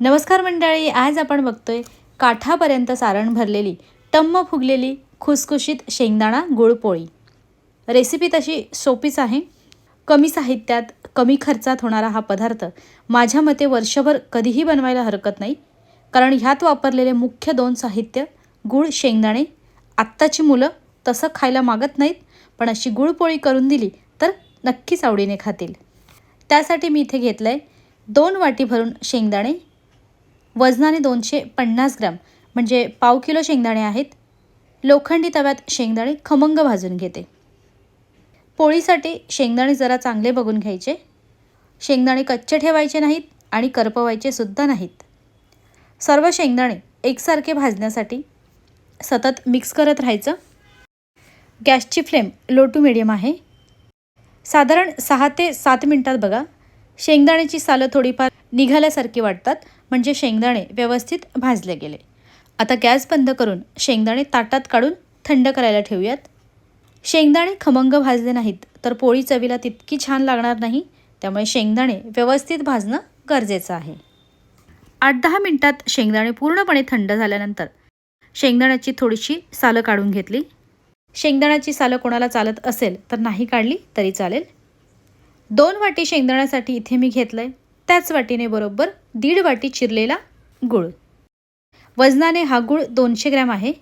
नमस्कार मंडळी आज आपण बघतोय काठापर्यंत सारण भरलेली टम्म फुगलेली खुसखुशीत शेंगदाणा गुळपोळी. रेसिपी तशी सोपीच आहे. कमी साहित्यात कमी खर्चात होणारा हा पदार्थ माझ्या मते वर्षभर कधीही बनवायला हरकत नाही. कारण ह्यात वापरलेले मुख्य दोन साहित्य गुळ शेंगदाणे आत्ताची मुलं तसं खायला मागत नाहीत पण अशी गुळपोळी करून दिली तर नक्कीच आवडीने खातील. त्यासाठी मी इथे घेतलं आहे दोन वाटी भरून शेंगदाणे वजनाने दोनशे पन्नास ग्राम म्हणजे पाव किलो शेंगदाणे आहेत. लोखंडी तव्यात शेंगदाणे खमंग भाजून घेते. पोळीसाठी शेंगदाणे जरा चांगले बघून घ्यायचे. शेंगदाणे कच्चे ठेवायचे नाहीत आणि करपवायचे सुद्धा नाहीत. सर्व शेंगदाणे एकसारखे भाजण्यासाठी सतत मिक्स करत राहायचं. गॅसची फ्लेम लो टू मिडियम आहे. साधारण सहा ते सात मिनटात बघा. शेंगदाण्याची सालं थोडीफार निघाल्यासारखी वाटतात. म्हणजे शेंगदाणे व्यवस्थित भाजले गेले. आता गॅस बंद करून शेंगदाणे ताटात काढून थंड करायला ठेवूयात. शेंगदाणे खमंग भाजले नाहीत तर पोळी चवीला तितकी छान लागणार नाही त्यामुळे शेंगदाणे व्यवस्थित भाजणं गरजेचं आहे. आठ दहा मिनटात शेंगदाणे पूर्णपणे थंड झाल्यानंतर शेंगदाण्याची थोडीशी सालं काढून घेतली. शेंगदाण्याची सालं कोणाला चालत असेल तर नाही काढली तरी चालेल. दोन वाटी शेंगदाण्यासाठी इथे मी घेतलं आहे त्याच वाटीने बरोबर दीड वाटी चिरलेला गूळ. वजनाने हा गूळ दोनशे ग्रॅम आहे.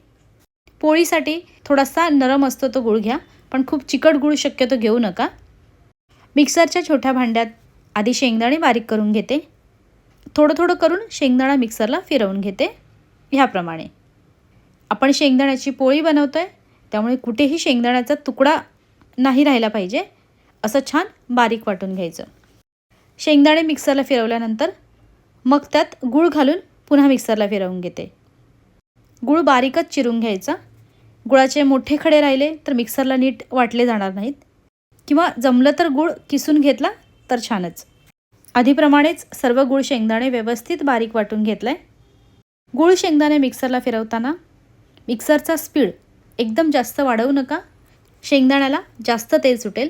पोळीसाठी थोडासा नरम असतो तो गूळ घ्या पण खूप चिकट गूळ शक्यतो घेऊ नका. मिक्सरच्या छोट्या भांड्यात आधी शेंगदाणे बारीक करून घेते. थोडं थोडं करून शेंगदाणा मिक्सरला फिरवून घेते. ह्याप्रमाणे. आपण शेंगदाण्याची पोळी बनवतो आहे त्यामुळे कुठेही शेंगदाण्याचा तुकडा नाही राहिला पाहिजे. असं छान बारीक वाटून घ्यायचं. शेंगदाणे मिक्सरला फिरवल्यानंतर मग त्यात गूळ घालून पुन्हा मिक्सरला फिरवून घेते. गूळ बारीकच चिरून घ्यायचा. गुळाचे मोठे खडे राहिले तर मिक्सरला नीट वाटले जाणार नाहीत. किंवा जमलं तर गूळ किसून घेतला तर छानच. आधीप्रमाणेच सर्व गूळ शेंगदाणे व्यवस्थित बारीक वाटून घेतलं आहे गूळ शेंगदाणे मिक्सरला फिरवताना मिक्सरचा स्पीड एकदम जास्त वाढवू नका. शेंगदाण्याला जास्त तेल सुटेल.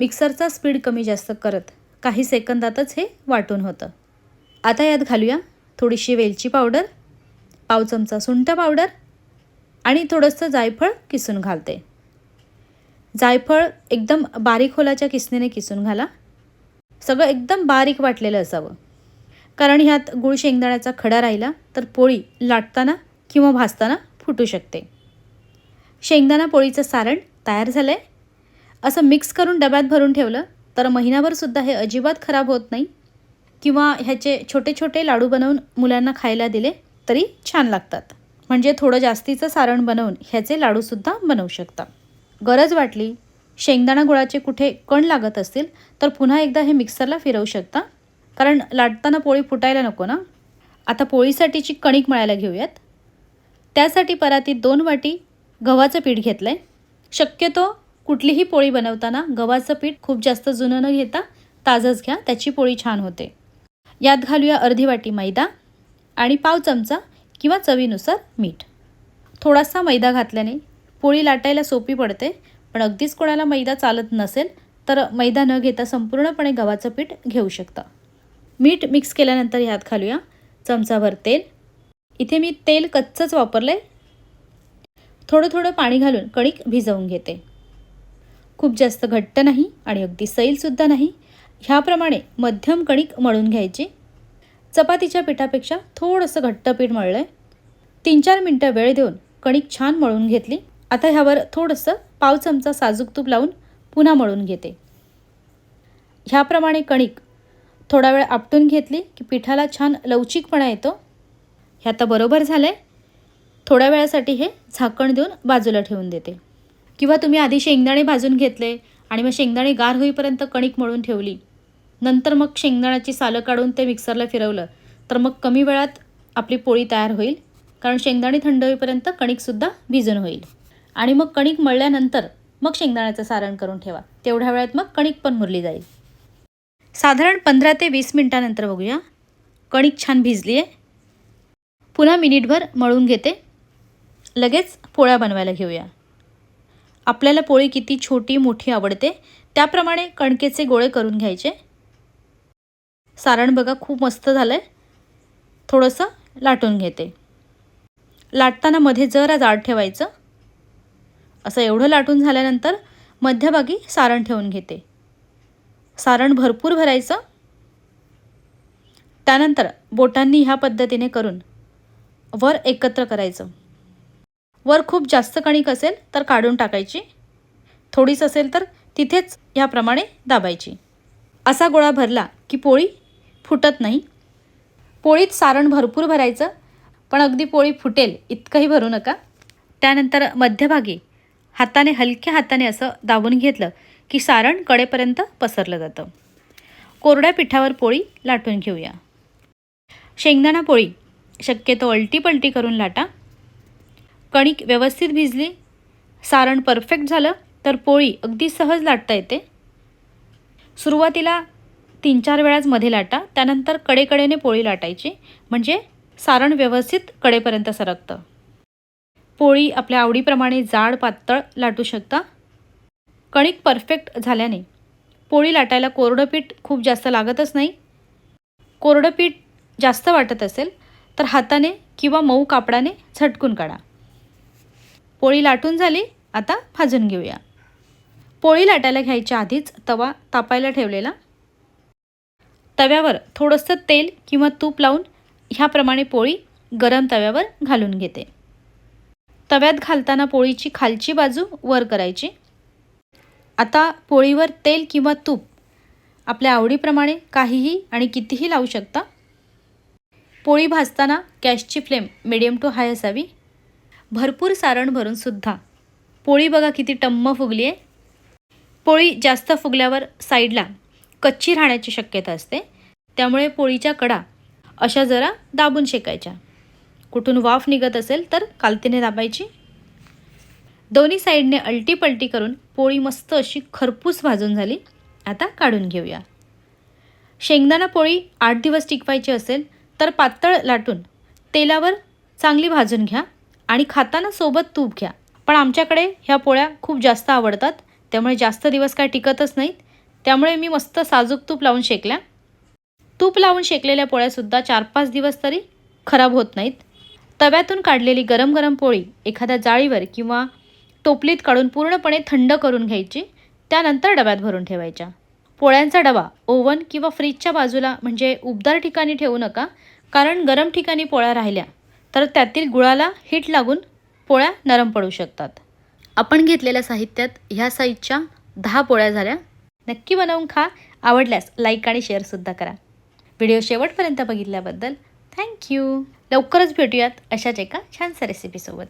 मिक्सरचा स्पीड कमी जास्त करत. काही सेकंदातच हे वाटून होतं. आता यात घालूया थोडीशी वेलची पावडर पाव चमचा सुंठ पावडर आणि थोडंसं जायफळ किसून घालते. जायफळ एकदम बारीक होलाच्या किसणीने किसून घाला. सगळं एकदम बारीक वाटलेलं असावं. कारण ह्यात गुळ शेंगदाण्याचा खडा राहिला तर पोळी लाटताना किंवा भाजताना फुटू शकते. शेंगदाणा पोळीचं सारण तयार झालं आहे असं मिक्स करून डब्यात भरून ठेवलं तर महिनाभरसुद्धा हे अजिबात खराब होत नाही. किंवा ह्याचे छोटे छोटे लाडू बनवून मुलांना खायला दिले तरी छान लागतात. म्हणजे थोडं जास्तीचं सारण बनवून ह्याचे लाडूसुद्धा बनवू शकता. गरज वाटली शेंगदाणा गुळाचे कुठे कण लागत असतील तर पुन्हा एकदा हे मिक्सरला फिरवू शकता. कारण लाटताना पोळी फुटायला नको ना. आता पोळीसाठीची कणिक मळायला घेऊयात. त्यासाठी परातीत दोन वाटी गव्हाचं पीठ घेतलं आहे शक्यतो कुठलीही पोळी बनवताना गव्हाचं पीठ खूप जास्त जुनं न घेता ताजंच घ्या त्याची पोळी छान होते. यात घालूया अर्धी वाटी मैदा आणि पाव चमचा किंवा चवीनुसार मीठ. थोडासा मैदा घातल्याने पोळी लाटायला सोपी पडते पण अगदीच कोणाला मैदा चालत नसेल तर मैदा न घेता संपूर्णपणे गव्हाचं पीठ घेऊ शकता. मीठ मिक्स केल्यानंतर ह्यात घालूया चमचाभर तेल. इथे मी तेल कच्चंच वापरलं आहे थोडं थोडं पाणी घालून कणिक भिजवून घेते. खूप जास्त घट्ट नाही आणि अगदी सैलसुद्धा नाही. ह्याप्रमाणे मध्यम कणिक मळून घ्यायची. चपातीच्या पिठापेक्षा थोडंसं घट्ट पीठ मळलं आहे तीन चार मिनटं वेळ देऊन कणिक छान मळून घेतली. आता ह्यावर थोडंसं पाव चमचा साजूक तूप लावून पुन्हा मळून घेते. ह्याप्रमाणे कणिक थोडा वेळ आपटून घेतली की पिठाला छान लवचिकपणा येतो. हे आता बरोबर झालं आहे थोड्या वेळासाठी हे झाकण देऊन बाजूला ठेवून देते. किंवा तुम्ही आधी शेंगदाणे भाजून घेतले आणि मग शेंगदाणे गार होईपर्यंत कणिक मळून ठेवली. नंतर मग शेंगदाण्याची सालं काढून ते मिक्सरला फिरवलं. तर मग कमी वेळात आपली पोळी तयार होईल. कारण शेंगदाणे थंड होईपर्यंत कणिकसुद्धा भिजून होईल. आणि मग कणिक मळल्यानंतर मग शेंगदाण्याचं सारण करून ठेवा. तेवढ्या वेळात मग कणिक पण मुरली जाईल. साधारण पंधरा ते वीस मिनटानंतर बघूया. कणिक छान भिजली आहे पुन्हा मिनिटभर मळून घेते. लगेच पोळ्या बनवायला घेऊया. आपल्याला पोळी किती छोटी मोठी आवडते त्याप्रमाणे कणकेचे गोळे करून घ्यायचे. सारण बघा खूप मस्त झालं आहे थोडंसं लाटून घेते. लाटताना मध्ये जरा जाड ठेवायचं. असं एवढं लाटून झाल्यानंतर मध्यभागी सारण ठेवून घेते. सारण भरपूर भरायचं. त्यानंतर बोटांनी ह्या पद्धतीने करून वर एकत्र करायचं. वर खूप जास्त कणिक असेल तर काढून टाकायची. थोडीच असेल तर तिथेच ह्याप्रमाणे दाबायची. असा गोळा भरला की पोळी फुटत नाही. पोळीत सारण भरपूर भरायचं पण अगदी पोळी फुटेल इतकंही भरू नका. त्यानंतर मध्यभागी हाताने हलक्या हाताने असं दाबून घेतलं की सारण कडेपर्यंत पसरलं जातं. कोरड्या पिठावर पोळी लाटून घेऊया. शेंगदाणा पोळी. शक्यतो अलटी पलटी करून लाटा. कणिक व्यवस्थित भिजली सारण परफेक्ट झालं तर पोळी अगदी सहज लाटता येते. सुरुवातीला तीन चार वेळाच मध्ये लाटा त्यानंतर कडेकडेने पोळी लाटायची म्हणजे सारण व्यवस्थित कडेपर्यंत सरकतं. पोळी आपल्या आवडीप्रमाणे जाड पातळ लाटू शकता. कणिक परफेक्ट झाल्याने पोळी लाटायला कोरडं पीठ खूप जास्त लागतच नाही. कोरडं पीठ जास्त वाटत असेल तर हाताने किंवा मऊ कापडाने झटकून काढा. पोळी लाटून झाली आता भाजून घेऊया. पोळी लाटायला घ्यायच्या आधीच तवा तापायला ठेवलेला. तव्यावर थोडंसं तेल किंवा तूप लावून ह्याप्रमाणे पोळी गरम तव्यावर घालून घेते. तव्यात घालताना पोळीची खालची बाजू वर करायची. आता पोळीवर तेल किंवा तूप आपल्या आवडीप्रमाणे काहीही आणि कितीही लावू शकता. पोळी भाजताना गॅसची फ्लेम मिडियम टू हाय असावी. भरपूर सारण भरून सुद्धा. पोळी बघा किती टम्म फुगली आहे. पोळी जास्त फुगल्यावर साईडला कच्ची राहण्याची शक्यता असते. त्यामुळे पोळीच्या कडा अशा जरा दाबून शेकायच्या. कुठून वाफ निघत असेल तर कालतीने दाबायची. दोन्ही साईडने अलटी पलटी करून पोळी मस्त अशी खरपूस भाजून झाली. आता काढून घेऊया. शेंगदाणा पोळी आठ दिवस टिकवायची असेल तर पातळ लाटून तेलावर चांगली भाजून घ्या. आणि खाताना सोबत तूप घ्या. पण आमच्याकडे ह्या पोळ्या खूप जास्त आवडतात. त्यामुळे जास्त दिवस काय टिकतच नाहीत. त्यामुळे मी मस्त साजूक तूप लावून शेकल्या. तूप लावून शेकलेल्या पोळ्यासुद्धा चार पाच दिवस तरी खराब होत नाहीत. तव्यातून काढलेली गरम गरम पोळी एखाद्या जाळीवर किंवा टोपलीत काढून पूर्णपणे थंड करून घ्यायची. त्यानंतर डब्यात भरून ठेवायच्या. पोळ्यांचा डबा ओव्हन किंवा फ्रीजच्या बाजूला म्हणजे उबदार ठिकाणी ठेवू नका. कारण गरम ठिकाणी पोळ्या राहिल्या तर त्यातील गुळाला हिट लागून पोळ्या नरम पडू शकतात. आपण घेतलेल्या साहित्यात ह्या साईजच्या दहा पोळ्या झाल्या. नक्की बनवून खा. आवडल्यास लाईक आणि शेअरसुद्धा करा. व्हिडिओ शेवटपर्यंत बघितल्याबद्दल थँक्यू लवकरच भेटूयात अशाच एका छानशा रेसिपीसोबत